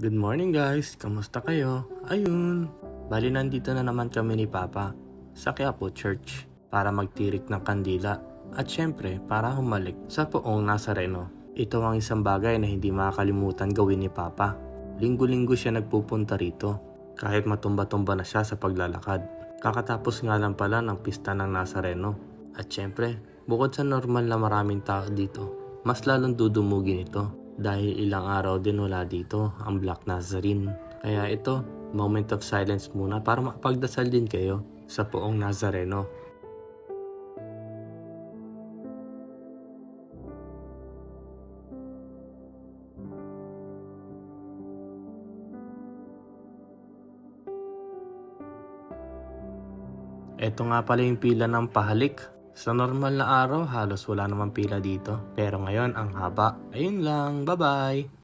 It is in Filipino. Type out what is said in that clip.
Good morning guys, kamusta kayo? Ayun, bali nandito na naman kami ni Papa sa Quiapo Church para magtirik ng kandila at syempre para humalik sa poong Nazareno. Ito ang isang bagay na hindi makakalimutan gawin ni Papa. Linggo-linggo siya nagpupunta rito kahit matumba-tumba na siya sa paglalakad. Kakatapos nga lang pala ng pista ng Nazareno. At syempre, bukod sa normal na maraming tao dito, mas lalong dudumugin ito dahil ilang araw din wala dito ang Black Nazarene. Kaya ito, moment of silence muna para makapagdasal din kayo sa poong Nazareno. Ito nga pala yung pila ng pahalik. Sa normal na araw, halos wala namang pila dito. Pero ngayon, ang haba. Ayun lang, bye-bye!